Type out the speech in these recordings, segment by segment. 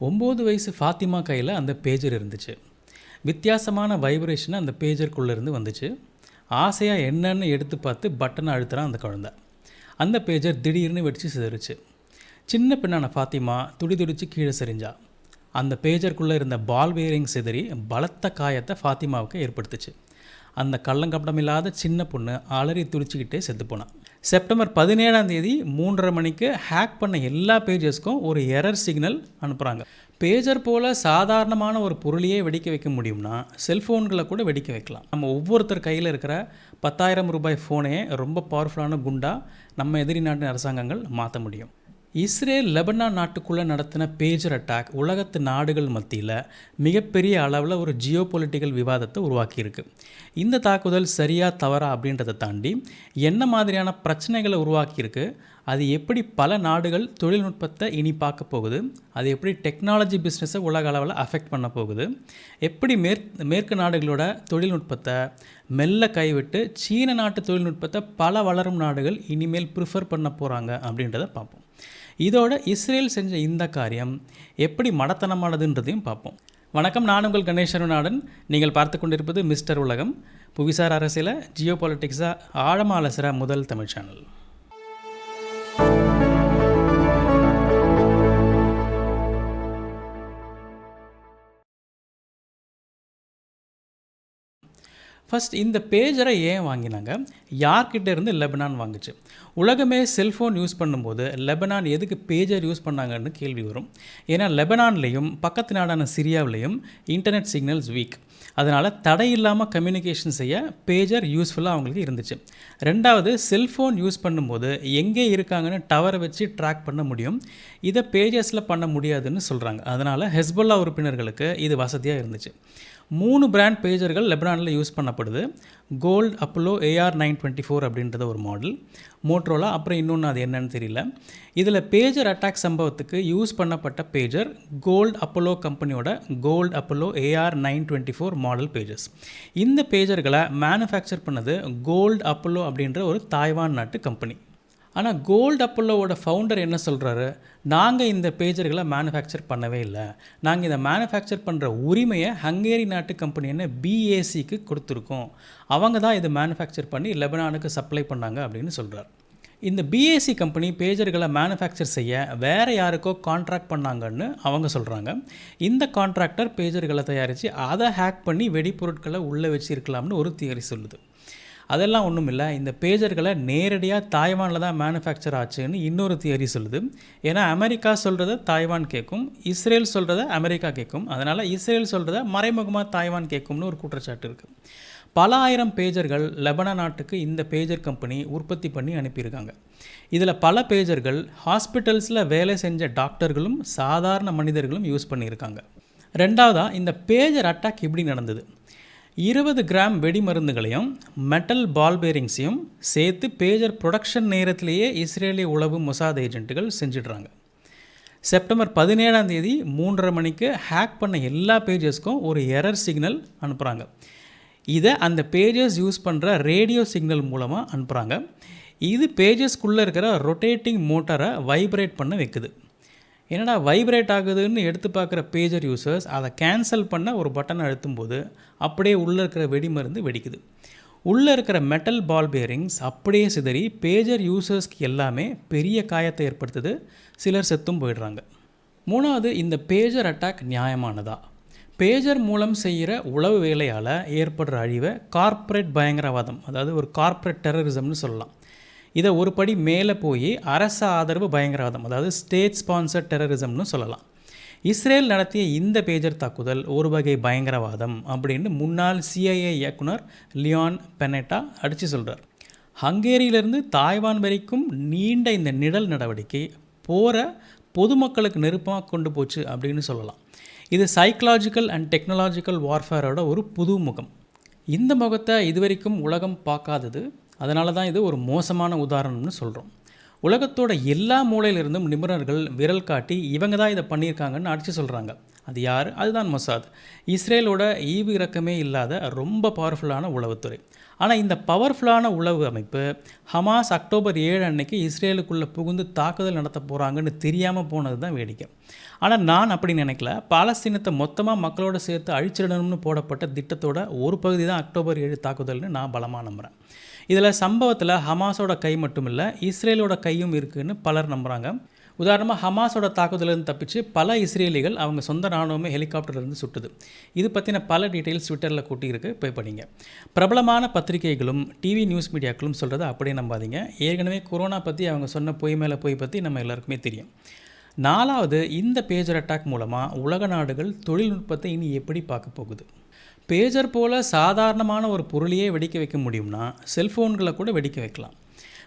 ஒம்பது வயசு ஃபாத்திமா கையில் அந்த பேஜர் இருந்துச்சு. வித்தியாசமான வைப்ரேஷன் அந்த பேஜருக்குள்ளேருந்து வந்துச்சு. ஆசையாக என்னன்னு எடுத்து பார்த்து பட்டனை அழுத்துறான் அந்த குழந்த. அந்த பேஜர் திடீர்னு வெடித்து சிதறிச்சு. சின்ன பெண்ணான ஃபாத்திமா துடி துடிச்சு கீழே செறிஞ்சா அந்த பேஜருக்குள்ளே இருந்த பால் வேரிங் சிதறி பலத்த காயத்தை ஃபாத்திமாவுக்கு ஏற்படுத்துச்சு. அந்த கள்ளங்கப்படமில்லாத சின்ன பொண்ணு அலறி துடிச்சிக்கிட்டே செத்து போனான் செப்டம்பர் பதினேழாம் தேதி மூன்றரை மணிக்கு ஹேக் பண்ண எல்லா பேஜஸ்க்கும் ஒரு எரர் சிக்னல் அனுப்புகிறாங்க பேஜர் போல் சாதாரணமான ஒரு பொருளையே வெடிக்க வைக்க முடியும்னா செல்ஃபோன்களை கூட வெடிக்க வைக்கலாம். நம்ம ஒவ்வொருத்தர் கையில் இருக்கிற பத்தாயிரம் ரூபாய் ஃபோனே ரொம்ப பவர்ஃபுல்லான குண்டா நம்ம எதிரி நாட்டின் அரசாங்கங்கள் மாற்ற முடியும். இஸ்ரேல் லெபனான் நாட்டுக்குள்ளே நடத்தின பேஜர் அட்டாக் உலகத்து நாடுகள் மத்தியில் மிகப்பெரிய அளவில் ஒரு ஜியோ பொலிட்டிக்கல் விவாதத்தை உருவாக்கியிருக்கு. இந்த தாக்குதல் சரியா தவறா அப்படின்றத தாண்டி என்ன மாதிரியான பிரச்சனைகளை உருவாக்கியிருக்கு அது எப்படி பல நாடுகள் தொழில்நுட்பத்தை இனி பார்க்க போகுது அது எப்படி டெக்னாலஜி பிஸ்னஸை உலக அளவில் அஃபெக்ட் பண்ண போகுது எப்படி மேற் மேற்கு நாடுகளோட தொழில்நுட்பத்தை மெல்ல கைவிட்டு சீன நாட்டு தொழில்நுட்பத்தை பல வளரும் நாடுகள் இனிமேல் ப்ரிஃபர் பண்ண போகிறாங்க அப்படின்றத பார்ப்போம். இதோட இஸ்ரேல் செஞ்ச இந்த காரியம் எப்படி மடத்தனமானதுன்றதையும் பார்ப்போம். வணக்கம் நான் உங்கள் கணேஸ்வரநாடன் நீங்கள் பார்த்து கொண்டிருப்பது மிஸ்டர் உலகம். புவிசார் அரசியல ஜியோ பாலிட்டிக்ஸாக ஆழமாக அலசுகிற முதல் தமிழ் சேனல். ஃபஸ்ட் இந்த பேஜரை ஏன் வாங்கினாங்க? யார்கிட்ட இருந்து லெபனான் வாங்குச்சு? உலகமே செல்ஃபோன் யூஸ் பண்ணும்போது லெபனான் எதுக்கு பேஜர் யூஸ் பண்ணாங்கன்னு கேள்வி வரும். ஏன்னா லெபனான்லேயும் பக்கத்து நாடான சிரியாவிலையும் இன்டர்நெட் சிக்னல்ஸ் வீக் அதனால் தடை இல்லாமல் கம்யூனிகேஷன் செய்ய பேஜர் யூஸ்ஃபுல்லாக அவங்களுக்கு இருந்துச்சு. ரெண்டாவது செல்ஃபோன் யூஸ் பண்ணும்போது எங்கே இருக்காங்கன்னு டவரை வச்சு ட்ராக் பண்ண முடியும். இதை பேஜர்ஸில் பண்ண முடியாதுன்னு சொல்கிறாங்க அதனால் ஹெஸ்பொல்லா உறுப்பினர்களுக்கு இது வசதியாக இருந்துச்சு. மூணு பிராண்ட் பேஜர்கள் லெபனானில் யூஸ் பண்ணப்படுது. Gold Apollo AR nine twenty four அப்படின்றது ஒரு மாடல் மோட்ரோலா அப்புறம் இன்னொன்று அது என்னன்னு தெரியல. இதில் பேஜர் அட்டாக் சம்பவத்துக்கு யூஸ் பண்ணப்பட்ட பேஜர் கோல்டு அப்போலோ கம்பெனியோட gold Apollo AR nine twenty four model pages இந்த பேஜர்களை மேனுஃபேக்சர் பண்ணது கோல்டு அப்போலோ அப்படின்ற ஒரு தாய்வான் நாட்டு கம்பெனி ஆனால் கோல்டு அப்பல்லோவோட ஃபவுண்டர் என்ன சொல்கிறாரு நாங்கள் இந்த பேஜர்களை மேனுஃபேக்சர் பண்ணவே இல்லை. நாங்கள் இதை மேனுஃபேக்சர் பண்ணுற உரிமையை ஹங்கேரி நாட்டு கம்பெனியான பிஏசிக்கு கொடுத்துருக்கோம். அவங்க தான் இதை மேனுஃபேக்சர் பண்ணி லெபனானுக்கு சப்ளை பண்ணாங்க அப்படின்னு சொல்கிறார் இந்த பிஏசி கம்பெனி பேஜர்களை மேனுஃபேக்சர் செய்ய வேறு யாருக்கோ கான்ட்ராக்ட் பண்ணாங்கன்னு அவங்க சொல்கிறாங்க இந்த கான்ட்ராக்டர் பேஜர்களை தயாரித்து அதை ஹேக் பண்ணி வெடிப்பொருட்களை உள்ளே வச்சுருக்கலாம்னு ஒரு தியரி சொல்லுது. அதெல்லாம் ஒன்றும் இல்லை இந்த பேஜர்களை நேரடியாக தாய்வானில் தான் மேனுஃபேக்சர் ஆச்சுன்னு இன்னொரு தியரி சொல்லுது. ஏன்னா அமெரிக்கா சொல்கிறத தாய்வான் கேட்கும் இஸ்ரேல் சொல்கிறத அமெரிக்கா கேட்கும் அதனால் இஸ்ரேல் சொல்கிறத மறைமுகமாக தாய்வான் கேட்கும்னு ஒரு குற்றச்சாட்டு இருக்குது பல ஆயிரம் பேஜர்கள் லெபனா நாட்டுக்கு இந்த பேஜர் கம்பெனி உற்பத்தி பண்ணி அனுப்பியிருக்காங்க. இதில் பல பேஜர்கள் ஹாஸ்பிட்டல்ஸில் வேலை செஞ்ச டாக்டர்களும் சாதாரண மனிதர்களும் யூஸ் பண்ணியிருக்காங்க. ரெண்டாவதாக இந்த பேஜர் அட்டாக் எப்படி நடந்தது? இருபது கிராம் வெடிமருந்துகளையும் மெட்டல் பால் பேரிங்ஸையும் சேர்த்து பேஜர் ப்ரொடக்ஷன் நேரத்திலேயே இஸ்ரேலிய உளவு மொசாத் ஏஜென்ட்டுகள் செஞ்சிடுறாங்க. செப்டம்பர் பதினேழாம் தேதி மூன்றரை மணிக்கு ஹேக் பண்ண எல்லா பேஜஸ்க்கும் ஒரு எரர் சிக்னல் அனுப்புகிறாங்க இதை அந்த பேஜஸ் யூஸ் பண்ணுற ரேடியோ சிக்னல் மூலமாக அனுப்புகிறாங்க இது பேஜஸ்க்குள்ளே இருக்கிற ரொட்டேட்டிங் மோட்டரை வைப்ரேட் பண்ண வைக்குது. என்னடா வைப்ரேட் ஆகுதுன்னு எடுத்து பார்க்குற பேஜர் யூசர்ஸ் அதை கேன்சல் பண்ண ஒரு பட்டனை அழுத்தும்போது அப்படியே உள்ளே இருக்கிற வெடிமருந்து வெடிக்குது. உள்ளே இருக்கிற மெட்டல் பால் பேரிங்ஸ் அப்படியே சிதறி பேஜர் யூசர்ஸ்க்கு எல்லாமே பெரிய காயத்தை ஏற்படுத்துது. சிலர் செத்தும் போயிடுறாங்க. மூணாவது இந்த பேஜர் அட்டாக் நியாயமானதா? பேஜர் மூலம் செய்கிற உளவு வேலையால் ஏற்படுற அழிவை கார்ப்பரேட் பயங்கரவாதம் அதாவது ஒரு கார்ப்பரேட் டெரரிசம்னு சொல்லலாம். இதை ஒரு படி மேலே போய் அரசு ஆதரவு பயங்கரவாதம் அதாவது ஸ்டேட் ஸ்பான்சர் டெரரிசம்னு சொல்லலாம். இஸ்ரேல் நடத்திய இந்த பேஜர் தாக்குதல் ஒரு வகை பயங்கரவாதம் அப்படின்னு முன்னாள் சிஐஏ இயக்குனர் லியான் பெனட்டா அடித்து சொல்கிறார் ஹங்கேரியிலிருந்து தாய்வான் வரைக்கும் நீண்ட இந்த நிழல் நடவடிக்கை போகிற பொதுமக்களுக்கு நெருப்பமாக கொண்டு போச்சு அப்படின்னு சொல்லலாம். இது சைக்கலாஜிக்கல் அண்ட் டெக்னாலஜிக்கல் வார்ஃபேரோட ஒரு புது முகம் இந்த முகத்தை இதுவரைக்கும் உலகம் பார்க்காதது அதனால தான் இது ஒரு மோசமான உதாரணம்னு சொல்கிறோம் உலகத்தோட எல்லா மூலையிலிருந்தும் நிபுணர்கள் விரல் காட்டி இவங்க தான் இதை பண்ணியிருக்காங்கன்னு அடித்து சொல்கிறாங்க அது யார்? அதுதான் மொசாத். இஸ்ரேலோட ஈவு இறக்கமே இல்லாத ரொம்ப பவர்ஃபுல்லான உளவுத்துறை. ஆனால் இந்த பவர்ஃபுல்லான உளவு அமைப்பு ஹமாஸ் அக்டோபர் ஏழு அன்னைக்கு இஸ்ரேலுக்குள்ளே புகுந்து தாக்குதல் நடத்த போகிறாங்கன்னு தெரியாமல் போனது தான் வேடிக்கை. ஆனால் நான் அப்படி நினைக்கல. பாலஸ்தீனத்தை மொத்தமாக மக்களோட சேர்த்து அழிச்சிடணும்னு போடப்பட்ட திட்டத்தோட ஒரு பகுதி தான் அக்டோபர் ஏழு தாக்குதல்னு நான் பலமாக நம்புகிறேன் இதில் சம்பவத்தில் ஹமாஸோட கை மட்டும் இல்லை இஸ்ரேலோட கையும் இருக்குதுன்னு பலர் நம்புகிறாங்க உதாரணமாக ஹமாஸோட தாக்குதலிருந்து தப்பிச்சு பல இஸ்ரேலிகள் அவங்க சொந்த இராணுவமே ஹெலிகாப்டர்லேருந்து சுட்டுது. இது பற்றின பல டீட்டெயில்ஸ் ட்விட்டரில் கூட்டியிருக்கு போய் படிங்க. பிரபலமான பத்திரிகைகளும் டிவி நியூஸ் மீடியாக்களும் சொல்கிறத அப்படியே நம்பாதீங்க. ஏற்கனவே கொரோனா பற்றி அவங்க சொன்ன பொய் மேலே பொய் பற்றி நம்ம எல்லாருக்குமே தெரியும். நாலாவது இந்த பேஜர் அட்டாக் மூலமாக உலக நாடுகள் தொழில்நுட்பத்தை இனி எப்படி பார்க்க போகுது? பேஜர் போல் சாதாரணமான ஒரு பொருளையே வெடிக்க வைக்க முடியும்னா செல்ஃபோன்களை கூட வெடிக்க வைக்கலாம்.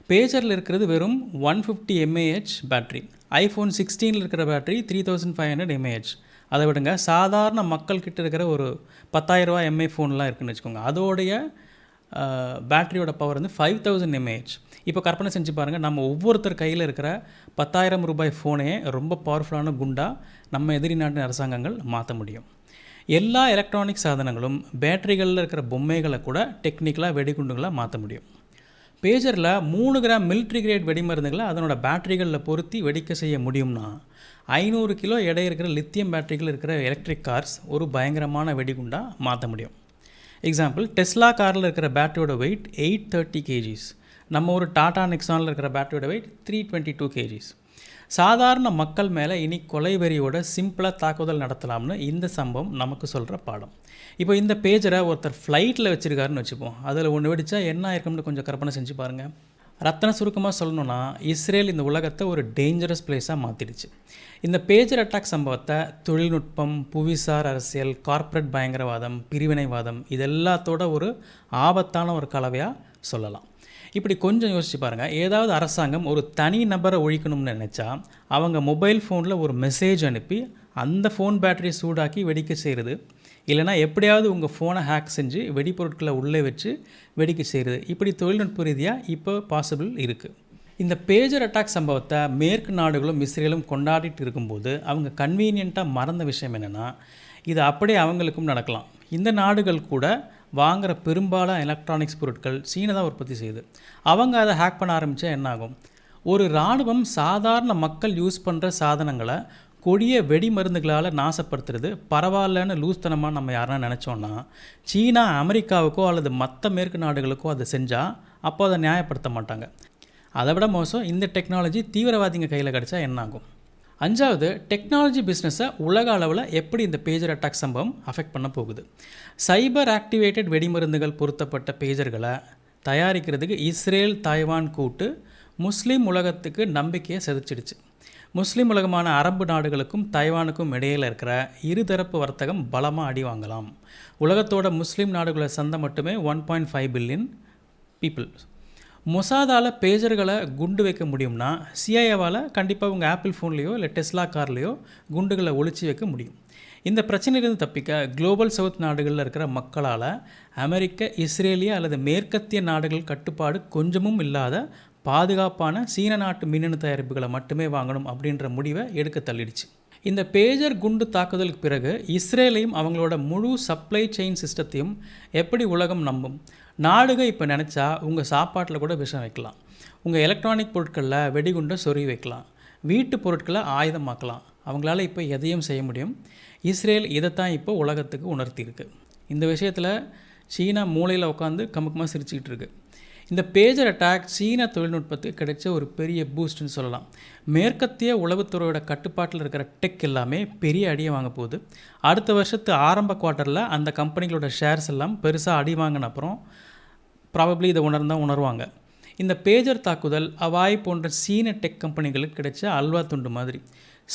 பேஜரில் இருக்கிறது வெறும் one fifty mAh battery iPhone சிக்ஸ்டீனில் இருக்கிற battery three thousand five hundred mAh அதை விடுங்க சாதாரண மக்கள் கிட்ட இருக்கிற ஒரு பத்தாயிரரூவா எம்ஏ ஃபோன்லாம் இருக்குன்னு வச்சுக்கோங்க. அதோடைய பேட்டரியோட பவர் வந்து ஃபைவ் தௌசண்ட் எம்ஏஹெச் இப்போ கற்பனை செஞ்சு பாருங்கள் நம்ம ஒவ்வொருத்தர் கையில் இருக்கிற பத்தாயிரம் ரூபாய் ஃபோனே ரொம்ப பவர்ஃபுல்லான குண்டாக நம்ம எதிரி நாட்டின் அரசாங்கங்கள் மாற்ற முடியும். எல்லா எலக்ட்ரானிக் சாதனங்களும் பேட்டரிகளில் இருக்கிற பொம்மைகளை கூட டெக்னிக்கலாக வெடிகுண்டுகளாக மாற்ற முடியும். பேஜரில் மூணு கிராம் மிலிட்ரி கிரேட் வெடிமருந்துகளை அதனோட பேட்டரிகளில் பொருத்தி வெடிக்க செய்ய முடியும்னா ஐநூறு கிலோ எடை இருக்கிற லித்தியம் பேட்டரிகள் இருக்கிற எலக்ட்ரிக் கார்ஸ் ஒரு பயங்கரமான வெடிகுண்டாக மாற்ற முடியும். எக்ஸாம்பிள் டெஸ்லா காரில் இருக்கிற பேட்டரியோட வெயிட் எயிட் தேர்ட்டி கேஜிஸ் நம்ம ஒரு டாடா நெக்ஸானில் இருக்கிற பேட்டரியோட weight three twenty two kgs சாதாரண மக்கள் மேலே இனி கொலைவெறியோட சிம்பிளாக தாக்குதல் நடத்தலாம்னு இந்த சம்பவம் நமக்கு சொல்கிற பாடம். இப்போ இந்த பேஜரை ஒருத்தர் ஃப்ளைட்டில் வச்சுருக்காருன்னு வச்சுப்போம். அதில் ஒன்று வெடிச்சா என்ன ஆயிருக்கும்னு கொஞ்சம் கற்பனை செஞ்சு பாருங்கள் ரத்தன சுருக்கமாக சொல்லணும்னா இஸ்ரேல் இந்த உலகத்தை ஒரு டேஞ்சரஸ் பிளேஸாக மாற்றிடுச்சு இந்த பேஜர் அட்டாக் சம்பவத்தை தொழில்நுட்பம் புவிசார் அரசியல் கார்ப்பரேட் பயங்கரவாதம் பிரிவினைவாதம் இது எல்லாத்தோட ஒரு ஆபத்தான ஒரு கலவையாக சொல்லலாம். இப்படி கொஞ்சம் யோசிச்சு பாருங்கள் ஏதாவது அரசாங்கம் ஒரு தனி நபரை ஒழிக்கணும்னு நினச்சா அவங்க மொபைல் ஃபோனில் ஒரு மெசேஜ் அனுப்பி அந்த ஃபோன் பேட்டரி சூடாக்கி வெடிக்க செய்கிறது இல்லைனா எப்படியாவது உங்கள் ஃபோனை ஹேக் செஞ்சு வெடிப்பொருட்களை உள்ளே வச்சு வெடிக்க செய்கிறது இப்படி தொழில்நுட்ப ரீதியாக இப்போ பாசிபிள் இருக்குது இந்த பேஜர் அட்டாக் சம்பவத்தை மேற்கு நாடுகளும் இஸ்ரேலும் கொண்டாடிட்டு இருக்கும்போது அவங்க கன்வீனியண்ட்டாக மறந்த விஷயம் என்னென்னா இது அப்படியே அவங்களுக்கும் நடக்கலாம். இந்த நாடுகள் கூட வாங்குகிற பெரும்பாலான எலக்ட்ரானிக்ஸ் பொருட்கள் சீனை தான் உற்பத்தி செய்யுது. அவங்க அதை ஹேக் பண்ண ஆரம்பித்தா என்னாகும் ஒரு இராணுவம் சாதாரண மக்கள் யூஸ் பண்ணுற சாதனங்களை கொடிய வெடி மருந்துகளால் நாசப்படுத்துறது பரவாயில்லன்னு லூஸ்தனமாக நம்ம யாரெல்லாம் நினச்சோன்னா சீனா அமெரிக்காவுக்கோ அல்லது மற்ற மேற்கு நாடுகளுக்கோ அதை செஞ்சால் அப்போ அதை நியாயப்படுத்த மாட்டாங்க. அதை விட மோசம் இந்த டெக்னாலஜி தீவிரவாதிங்க கையில் கிடச்சா என்னாகும் அஞ்சாவது டெக்னாலஜி பிஸ்னஸை உலக அளவில் எப்படி இந்த பேஜர் அட்டாக் சம்பவம் அஃபெக்ட் பண்ண போகுது? சைபர் ஆக்டிவேட்டட் வெடிமருந்துகள் பொருத்தப்பட்ட பேஜர்களை தயாரிக்கிறதுக்கு இஸ்ரேல் தாய்வான் கூட்டு முஸ்லீம் உலகத்துக்கு நம்பிக்கையை செதுச்சிடுச்சு முஸ்லீம் உலகமான அரபு நாடுகளுக்கும் தைவானுக்கும் இடையில் இருக்கிற இருதரப்பு வர்த்தகம் பலமாக அடி வாங்கலாம். உலகத்தோட முஸ்லீம் நாடுகளோட சந்தை மட்டுமே one point five billion people மொசாதால் பேஜர்களை குண்டு வைக்க முடியும்னா சிஐஏவால் கண்டிப்பாக உங்கள் ஆப்பிள் ஃபோன்லேயோ இல்லை டெஸ்லா கார்லேயோ குண்டுகளை ஒழிச்சு வைக்க முடியும். இந்த பிரச்சனையிலிருந்து தப்பிக்க குளோபல் சவுத் நாடுகளில் இருக்கிற மக்களால் அமெரிக்க இஸ்ரேலிய அல்லது மேற்கத்திய நாடுகள் கட்டுப்பாடு கொஞ்சமும் இல்லாத பாதுகாப்பான சீன நாட்டு மின்னணு தயாரிப்புகளை மட்டுமே வாங்கணும் அப்படின்ற முடிவை எடுக்க தள்ளிடுச்சு. இந்த பேஜர் குண்டு தாக்குதலுக்கு பிறகு இஸ்ரேலையும் அவங்களோட முழு சப்ளை செயின் சிஸ்டத்தையும் எப்படி உலகம் நம்பும்? நாடுக இப்போ நினச்சா உங்கள் சாப்பாட்டில் கூட விஷம் வைக்கலாம். உங்கள் எலக்ட்ரானிக் பொருட்களில் வெடிகுண்டை சொறி வைக்கலாம். வீட்டு பொருட்களை ஆயுதமாக்கலாம். அவங்களால இப்போ எதையும் செய்ய முடியும். இஸ்ரேல் இதைத்தான் இப்போ உலகத்துக்கு உணர்த்தியிருக்கு. இந்த விஷயத்தில் சீனா மூளையில் உட்காந்து கமுக்கமாக சிரிச்சுக்கிட்டு இருக்குது இந்த பேஜர் அட்டாக் சீன தொழில்நுட்பத்துக்கு கிடைச்ச ஒரு பெரிய பூஸ்ட்னு சொல்லலாம். மேற்கத்திய உளவுத்துறையோட கட்டுப்பாட்டில் இருக்கிற டெக் எல்லாமே பெரிய அடியை வாங்க போகுது. அடுத்த வருஷத்து ஆரம்ப குவார்ட்டரில் அந்த கம்பெனிகளோட ஷேர்ஸ் எல்லாம் பெருசாக அடி வாங்கின அப்புறம் ப்ராபப்ளி இதை உணர்ந்தால் உணர்வாங்க. இந்த பேஜர் தாக்குதல் அவாய் போன்ற சீன டெக் கம்பெனிகளுக்கு கிடைச்ச அல்வா துண்டு மாதிரி.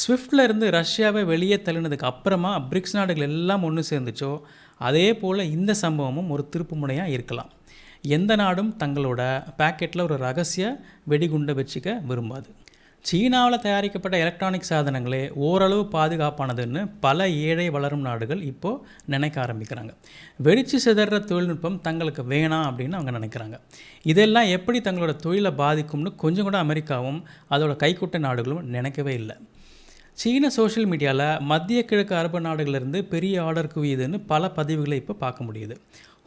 ஸ்விஃப்டில் இருந்து ரஷ்யாவை வெளியே தள்ளினதுக்கு அப்புறமா பிரிக்ஸ் நாடுகள் எல்லாம் ஒன்று சேர்ந்துச்சோ அதே போல் இந்த சம்பவமும் ஒரு திருப்பு முனையாக இருக்கலாம். எந்த நாடும் தங்களோட பேக்கெட்டில் ஒரு ரகசிய வெடிகுண்டை வச்சுக்க விரும்பாது. சீனாவில் தயாரிக்கப்பட்ட எலக்ட்ரானிக் சாதனங்களே ஓரளவு பாதுகாப்பானதுன்னு பல ஏழை வளரும் நாடுகள் இப்போது நினைக்க ஆரம்பிக்கிறாங்க. வெடிச்சு சிதற தொழில்நுட்பம் தங்களுக்கு வேணாம் அப்படின்னு அவங்க நினைக்கிறாங்க. இதெல்லாம் எப்படி தங்களோட தொழிலை பாதிக்கும்னு கொஞ்சம் கூட அமெரிக்காவும் அதோட கைக்குட்ட நாடுகளும் நினைக்கவே இல்லை. சீன சோஷியல் மீடியாவில் மத்திய கிழக்கு அரபு நாடுகளிலிருந்து பெரிய ஆர்டர் குவியுதுன்னு பல பதிவுகளை இப்போ பார்க்க முடியுது.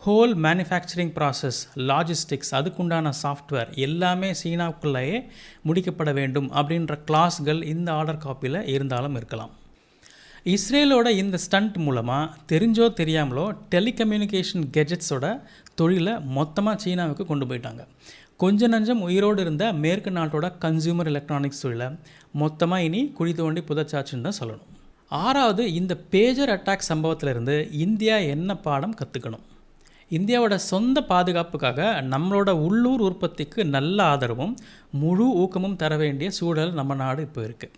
ஹோல் மேனுஃபேக்சரிங் ப்ராசஸ் லாஜிஸ்டிக்ஸ் அதுக்குண்டான சாஃப்ட்வேர் எல்லாமே சீனாவுக்குள்ளேயே முடிக்கப்பட வேண்டும் அப்படின்ற கிளாஸ்கள் இந்த ஆர்டர் காப்பியில் இருந்தாலும் இருக்கலாம். இஸ்ரேலோட இந்த ஸ்டண்ட் மூலமாக தெரிஞ்சோ தெரியாமலோ டெலிகம்யூனிகேஷன் கெஜெட்ஸோட தொழிலை மொத்தமாக சீனாவுக்கு கொண்டு போயிட்டாங்க. கொஞ்ச நஞ்சம் உயிரோடு இருந்த மேற்கு நாட்டோட கன்சியூமர் எலக்ட்ரானிக்ஸ் தொழிலை மொத்தமாக இனி குழி தோண்டி புதைச்சாச்சுன்னு தான் சொல்லணும். ஆறாவது இந்த பேஜர் அட்டாக் சம்பவத்திலிருந்து இந்தியா என்ன பாடம் கற்றுக்கணும் இந்தியாவோட சொந்த பாதுகாப்புக்காக நம்மளோட உள்ளூர் உற்பத்திக்கு நல்ல ஆதரவும் முழு ஊக்கமும் தர வேண்டிய சூழல் நம்ம நாடு இப்போ இருக்குது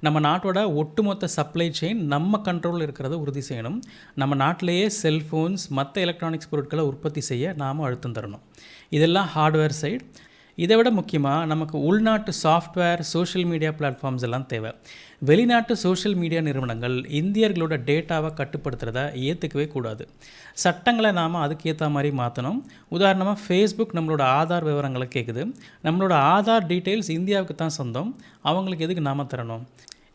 நம்ம நாட்டோட ஒட்டுமொத்த சப்ளை செயின் நம்ம கண்ட்ரோலில் இருக்கிறத உறுதி செய்யணும். நம்ம நாட்டிலேயே செல்ஃபோன்ஸ் மற்ற எலக்ட்ரானிக்ஸ் பொருட்களை உற்பத்தி செய்ய நாம் அழுத்தம் தரணும். இதெல்லாம் ஹார்ட்வேர் சைடு இதை விட முக்கியமாக நமக்கு உள்நாட்டு சாஃப்ட்வேர் சோஷியல் மீடியா பிளாட்ஃபார்ம்ஸ் எல்லாம் தேவை. வெளிநாட்டு சோஷியல் மீடியா நிறுவனங்கள் இந்தியர்களோட டேட்டாவை கட்டுப்படுத்துகிறத ஏற்றுக்கவே கூடாது. சட்டங்களை நாம் அதுக்கு ஏற்ற மாதிரி மாற்றணும் உதாரணமாக ஃபேஸ்புக் நம்மளோட ஆதார் விவரங்களை கேட்குது நம்மளோட ஆதார் டீட்டெயில்ஸ் இந்தியாவுக்கு தான் சொந்தம். அவங்களுக்கு எதுக்கு நாம் தரணும்?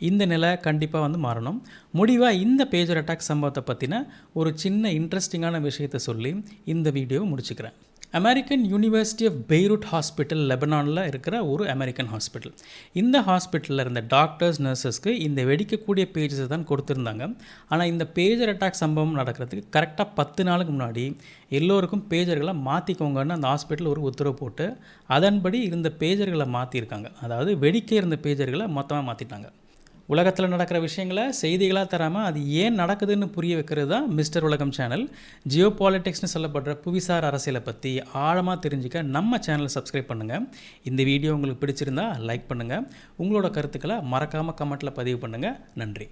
இந்த நிலை கண்டிப்பாக வந்து மாறணும். முடிவாக இந்த பேஜர் அட்டாக் சம்பவத்தை பற்றின ஒரு சின்ன இன்ட்ரெஸ்டிங்கான விஷயத்தை சொல்லி இந்த வீடியோவை முடிச்சுக்கிறேன். American university of Beirut hospital லெபனானில் இருக்கிற ஒரு அமெரிக்கன் ஹாஸ்பிட்டல் இந்த ஹாஸ்பிட்டலில் இருந்த டாக்டர்ஸ் நர்சஸ்க்கு இந்த வெடிக்கக்கூடிய பேஜஸை தான் கொடுத்துருந்தாங்க. ஆனால் இந்த பேஜர் அட்டாக் சம்பவம் நடக்கிறதுக்கு கரெக்டாக பத்து நாளுக்கு முன்னாடி எல்லோருக்கும் பேஜர்களை மாற்றிக்கோங்கன்னு அந்த ஹாஸ்பிட்டல் ஒரு உத்தரவு போட்டு அதன்படி இருந்த பேஜர்களை மாற்றிருக்காங்க அதாவது வெடிக்க இருந்த பேஜர்களை மொத்தமாக மாற்றிட்டாங்க உலகத்தில் நடக்கிற விஷயங்களை செய்திகளாக தராமல் அது ஏன் நடக்குதுன்னு புரிய வைக்கிறது தான் மிஸ்டர் உலகம் சேனல் ஜியோ பாலிடிக்ஸ்னு சொல்லப்படுற புவிசார் அரசியலை பற்றி ஆழமாக தெரிஞ்சுக்க நம்ம சேனலை சப்ஸ்கிரைப் பண்ணுங்கள் இந்த வீடியோ உங்களுக்கு பிடிச்சிருந்தா லைக் பண்ணுங்கள் உங்களோட கருத்துக்களை மறக்காமல் கமெண்ட்டில் பதிவு பண்ணுங்கள் நன்றி.